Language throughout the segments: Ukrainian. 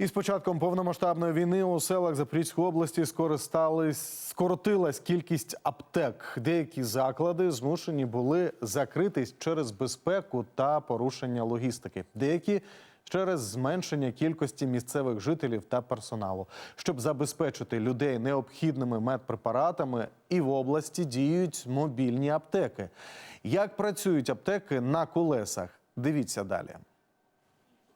Із початком повномасштабної війни у селах Запорізької області скоротилась кількість аптек. Деякі заклади змушені були закритись через безпеку та порушення логістики. Деякі через зменшення кількості місцевих жителів та персоналу. Щоб забезпечити людей необхідними медпрепаратами, і в області діють мобільні аптеки. Як працюють аптеки на колесах? Дивіться далі.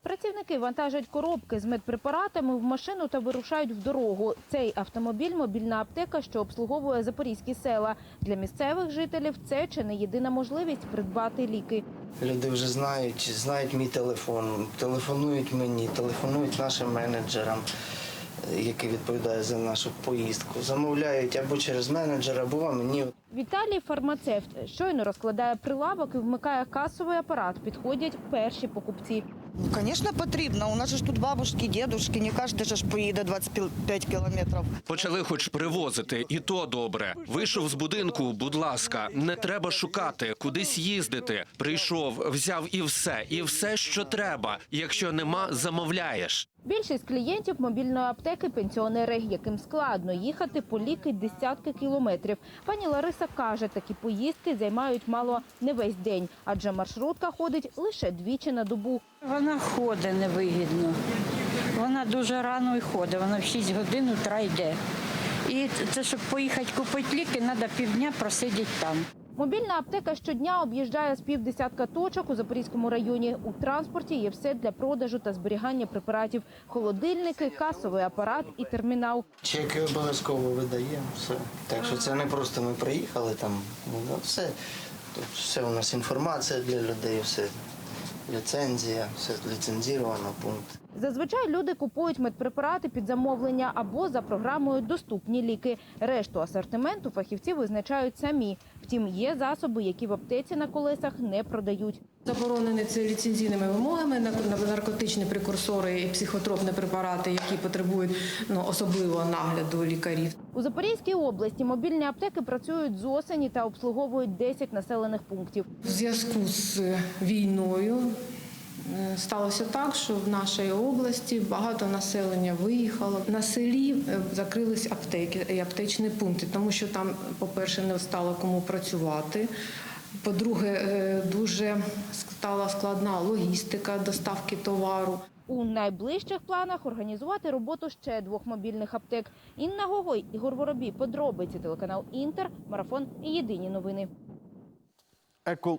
Працівники вантажать коробки з медпрепаратами в машину та вирушають в дорогу. Цей автомобіль мобільна аптека, що обслуговує запорізькі села. Для місцевих жителів це чи не єдина можливість придбати ліки. Люди вже знають, знають мій телефон, телефонують мені, телефонують нашим менеджерам, який відповідає за нашу поїздку. Замовляють або через менеджера, або мені. Віталій фармацевт щойно розкладає прилавок і вмикає касовий апарат. Підходять перші покупці. Ну, Конечно, потрібно. У нас ж тут бабушки, дедушки, не кожен же ж поїде 25 кілометрів. Почали хоч привозити, і то добре. Вийшов з будинку, будь ласка, не треба шукати, кудись їздити. Прийшов, взяв і все, і все, що треба. Якщо нема, замовляєш. Більшість клієнтів мобільної аптеки пенсіонери, яким складно їхати по ліки десятки кілометрів. Пані Лариса каже, такі поїздки займають мало не весь день, адже маршрутка ходить лише двічі на добу. Вона ходить невигідно. Вона дуже рано і ходить, вона в 6 годин утра йде. І це, щоб поїхати купити ліки, треба півдня просидіти там. Мобільна аптека щодня об'їжджає з півдесятка точок у Запорізькому районі. У транспорті є все для продажу та зберігання препаратів: холодильники, касовий апарат і термінал. Чеки обов'язково видаємо. Все. Так що це не просто ми приїхали там. Ну, все. Тут все у нас інформація для людей, все ліцензія, все ліцензіровано, пункт. Зазвичай люди купують медпрепарати під замовлення або за програмою доступні ліки. Решту асортименту фахівці визначають самі. Втім, є засоби, які в аптеці на колесах не продають. Заборонені це ліцензійними вимогами на на наркотичні прекурсори і психотропні препарати, які потребують ну, особливого нагляду лікарів. У Запорізькій області мобільні аптеки працюють з осені та обслуговують 10 населених пунктів. В зв'язку з війною е, сталося так, що в нашій області багато населення виїхало. На селі е, закрились аптеки і аптечні пункти, тому що там, по-перше, не стало кому працювати. По-друге, е, дуже стала складна логістика доставки товару. У найближчих планах організувати роботу ще двох мобільних аптек. Інна Гогой, Ігор Воробій, подробиці телеканал Інтер, марафон і єдині новини. Еко...